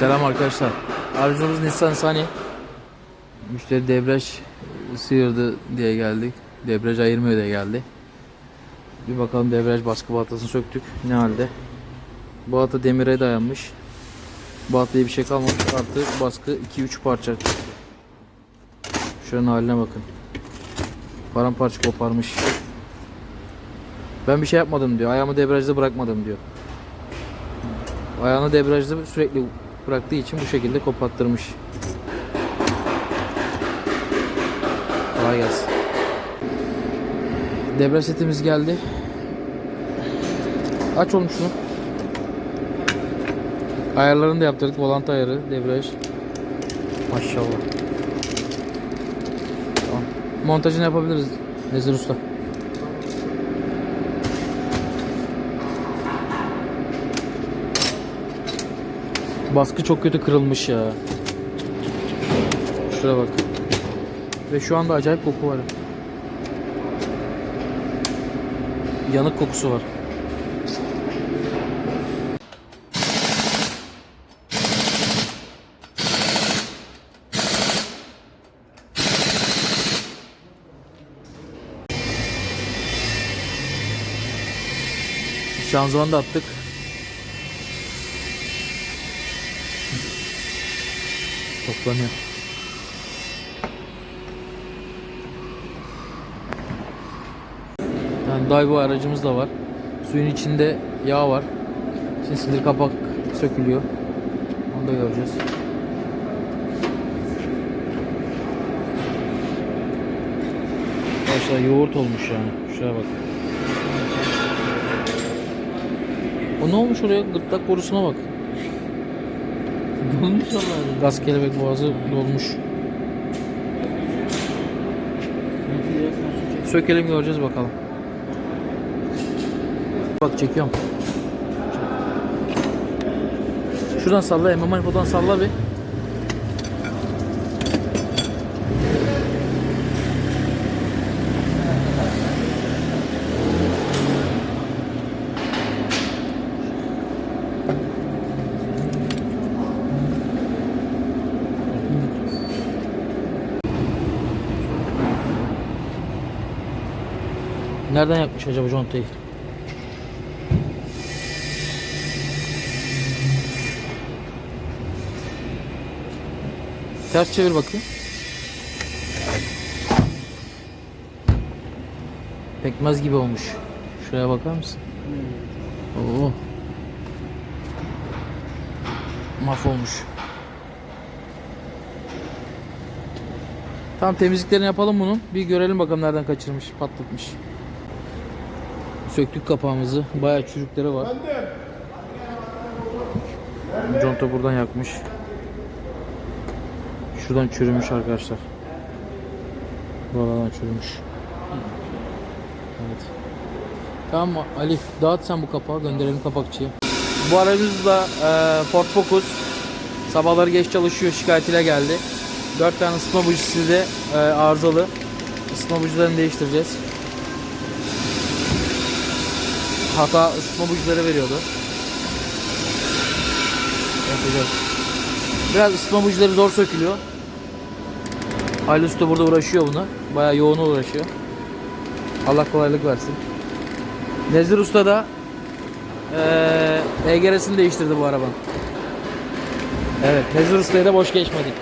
Selam arkadaşlar. Aracımız Nissan Sunny. Müşteri debriyaj sıyırdı diye geldik. Debriyaj ayırmıyor diye geldi. Bir bakalım debriyaj baskı baltasını söktük. Ne halde? Balata demire dayanmış. Balataya bir şey kalmamış. Artı baskı 2-3 parça. Şuranın haline bakın. Paramparça koparmış. Ben bir şey yapmadım diyor. Ayağımı debriyajda bırakmadım diyor. Ayağını debriyajda sürekli bıraktığı için bu şekilde kopattırmış. Kolay gelsin. Debriyaj setimiz geldi. Aç oğlum şunu. Ayarlarını da yaptırdık. Volant ayarı, debriyaj. Maşallah. Tamam. Montajını yapabiliriz Nezir Usta. Baskı çok kötü kırılmış ya. Şuraya bak. Ve şu anda acayip koku var. Yanık kokusu var. Şanzımanı da attık. Toplanıyor. Yani Daiwa aracımız da var. Suyun içinde yağ var. Şimdi sinir kapak sökülüyor. Onu da göreceğiz. Arkadaşlar yoğurt olmuş yani. Şuraya bak. O ne olmuş oraya? Gırtlak borusuna bak. Dolmuş Allah'ım. Gaz kelebek boğazı dolmuş. Sökelim göreceğiz bakalım. Bak çekiyorum. Şuradan salla, MMA infodan salla bir. Nereden yapmış acaba contayı? Ters çevir bakayım. Pekmez gibi olmuş. Şuraya bakar mısın? Oo. Mahvolmuş. Tamam temizliklerini yapalım bunun. Bir görelim bakalım nereden kaçırmış, patlatmış. Söktük kapağımızı. Bayağı çürükleri var. Conta buradan yakmış. Şuradan çürümüş arkadaşlar. Buralardan çürümüş. Evet. Tamam Ali dağıt sen bu kapağı gönderelim kapakçıya. Bu aracımız da e, Ford Focus. Sabahları geç çalışıyor şikayetiyle geldi. 4 tane ısıtma bujisi de e, arızalı. Isıtma bujilerini değiştireceğiz. Hata ısıtma bujileri veriyordu. Yapacağız. Biraz ısıtma bujileri zor sökülüyor. Ali Usta burada uğraşıyor buna. Bayağı yoğun uğraşıyor. Allah kolaylık versin. Nezir Usta da eee EGR'sini değiştirdi bu arabanın. Evet, Nezir Usta'ya da boş geçmedik.